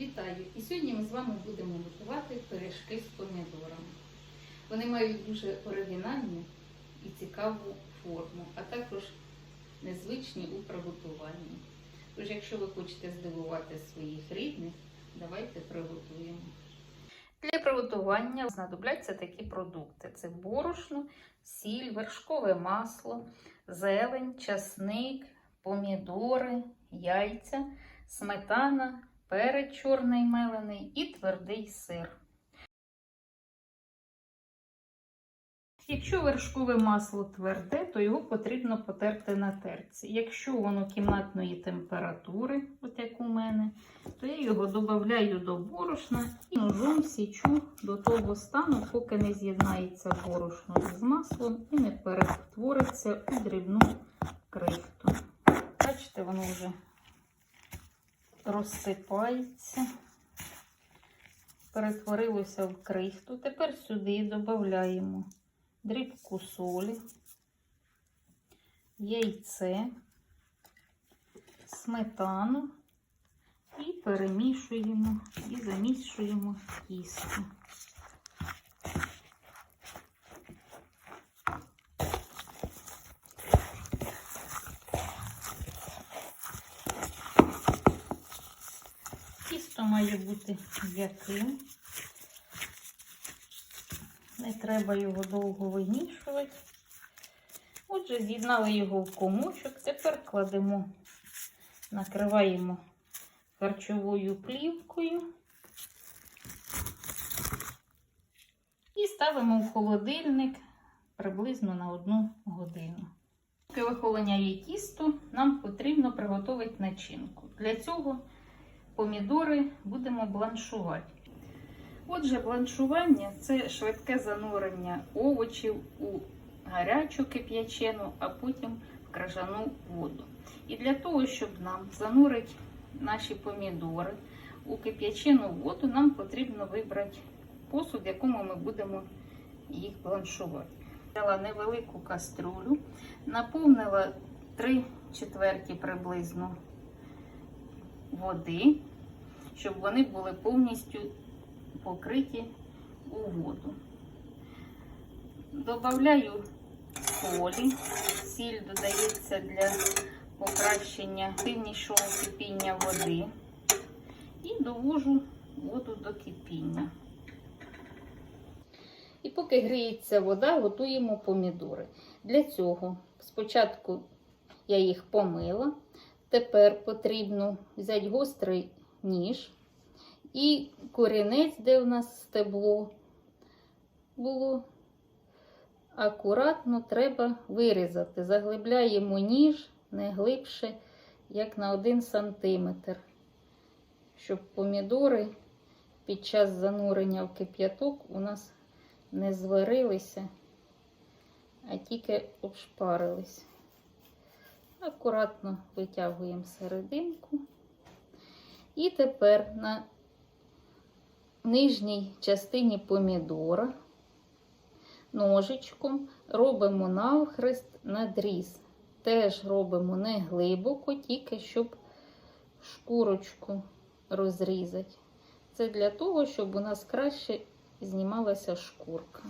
Вітаю! І сьогодні ми з вами будемо готувати пиріжки з помідорами. Вони мають дуже оригінальну і цікаву форму, а також незвичні у приготуванні. Тож, якщо ви хочете здивувати своїх рідних, давайте приготуємо. Для приготування знадобляться такі продукти: це борошно, сіль, вершкове масло, зелень, часник, помідори, яйця, сметана, перець чорний мелений і твердий сир. Якщо вершкове масло тверде, то його потрібно потерти на терці. Якщо воно кімнатної температури, от як у мене, то я його додаю до борошна і ножом січу до того стану, поки не з'єднається борошно з маслом і не перетвориться у дрібну крихту. Бачите, воно вже розсипається, перетворилося в крихту. Тепер сюди додаємо дрібку солі, яйце, сметану і перемішуємо і замішуємо тісто. Тісто має бути м'яким. Не треба його довго вимішувати. Отже, з'єднали його в комочок. Тепер кладемо, накриваємо харчовою плівкою і ставимо в холодильник приблизно на одну годину. Поки вихолоняє тісто, нам потрібно приготувати начинку. Для цього помідори будемо бланшувати. Отже, бланшування це швидке занурення овочів у гарячу кип'ячену, а потім в крижану воду. І для того, щоб нам занурити наші помідори у кип'ячену воду, нам потрібно вибрати посуд, в якому ми будемо їх бланшувати. Взяла невелику каструлю, наповнила 3 четверті приблизно води, щоб вони були повністю покриті у воду. Добавляю солі. Сіль додається для покращення сильнішого кипіння води. І довожу воду до кипіння. І поки гріється вода, готуємо помідори. Для цього спочатку я їх помила. Тепер потрібно взяти гострий ніж. І корінець, де в нас стебло було, акуратно треба вирізати. Заглибляємо ніж не глибше, як на 1 см, щоб помідори під час занурення в кип'яток у нас не зварилися, а тільки обшпарились. Акуратно витягуємо серединку. І тепер на нижній частині помідора ножичком робимо навхрест надріз. Теж робимо не глибоко, тільки щоб шкурочку розрізати. Це для того, щоб у нас краще знімалася шкурка.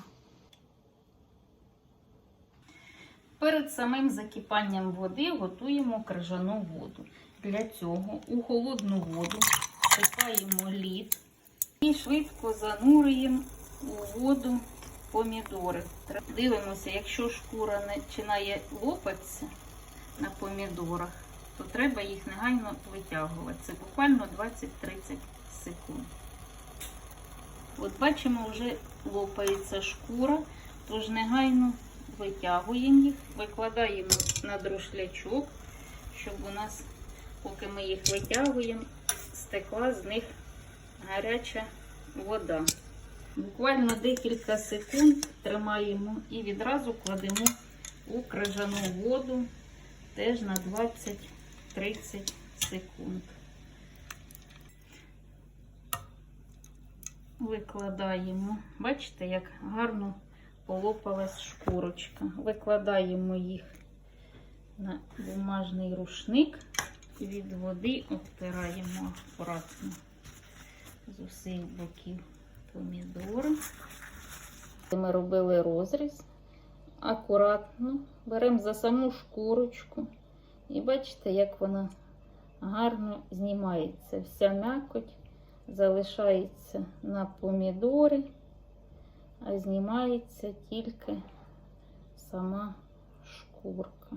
Перед самим закипанням води готуємо крижану воду. Для цього у холодну воду всипаємо лід і швидко занурюємо у воду помідори. Дивимося, якщо шкура починає лопатися на помідорах, то треба їх негайно витягувати. Це буквально 20-30 секунд. От бачимо, вже лопається шкура, тож негайно витягуємо їх, викладаємо на друшлячок, щоб у нас, поки ми їх витягуємо, стекла з них гаряча вода. Буквально декілька секунд тримаємо і відразу кладемо у крижану воду теж на 20-30 секунд. Викладаємо, бачите, як гарно полопалась шкурочка. Викладаємо їх на бумажний рушник від води обтираємо акуратно. з усіх боків помідори. Ми робили розріз акуратно, беремо за саму шкурочку і бачите, як вона гарно знімається. Вся м'якоть залишається на помідорі, а знімається тільки сама шкурка.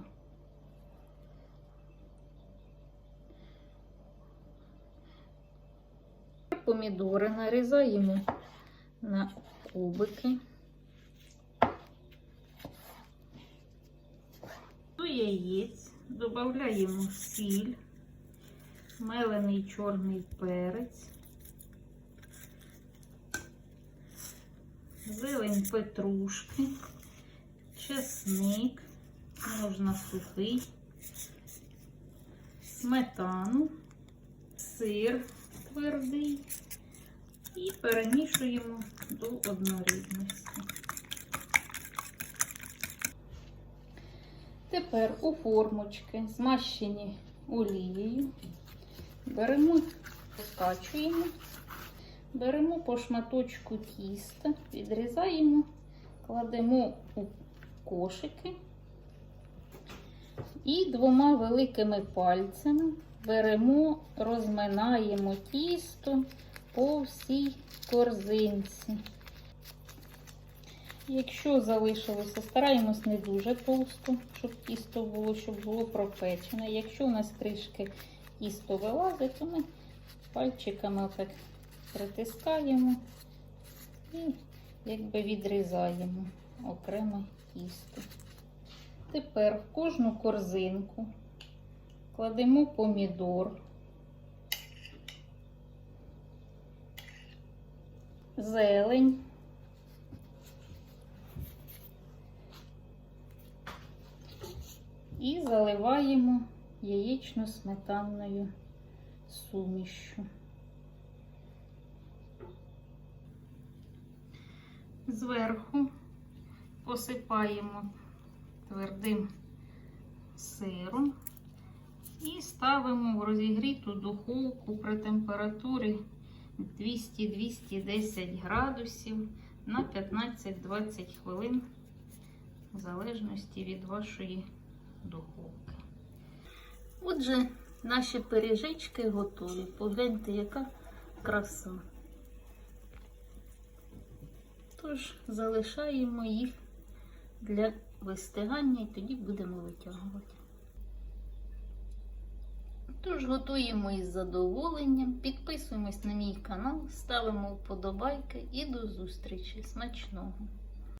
Помідори нарізаємо на кубики. До яєць додаємо сіль, мелений чорний перець, зелень петрушки, чесник, можна сухий, сметану, сир твердий і перемішуємо до однорідності. Тепер у формочки, змащені олією, беремо, розкачуємо, беремо по шматочку тіста, відрізаємо, кладемо у кошики і двома великими пальцями беремо, розминаємо тісто по всій корзинці. Якщо залишилося, стараємось не дуже товсто, щоб тісто було, щоб було пропечене. Якщо у нас трішки тісто вилазить, то ми пальчиками отак притискаємо і якби відрізаємо окремо тісто. Тепер в кожну корзинку кладемо помідор, зелень. І заливаємо яєчно-сметанною сумішю. Зверху посипаємо твердим сиром і ставимо в розігріту духовку при температурі 200-210 градусів на 15-20 хвилин, в залежності від вашої духовки. Отже, наші пиріжечки готові. Погляньте, яка краса. Тож залишаємо їх для вистигання і тоді будемо витягувати. Тож готуємо із задоволенням, підписуємось на мій канал, ставимо вподобайки і до зустрічі. Смачного!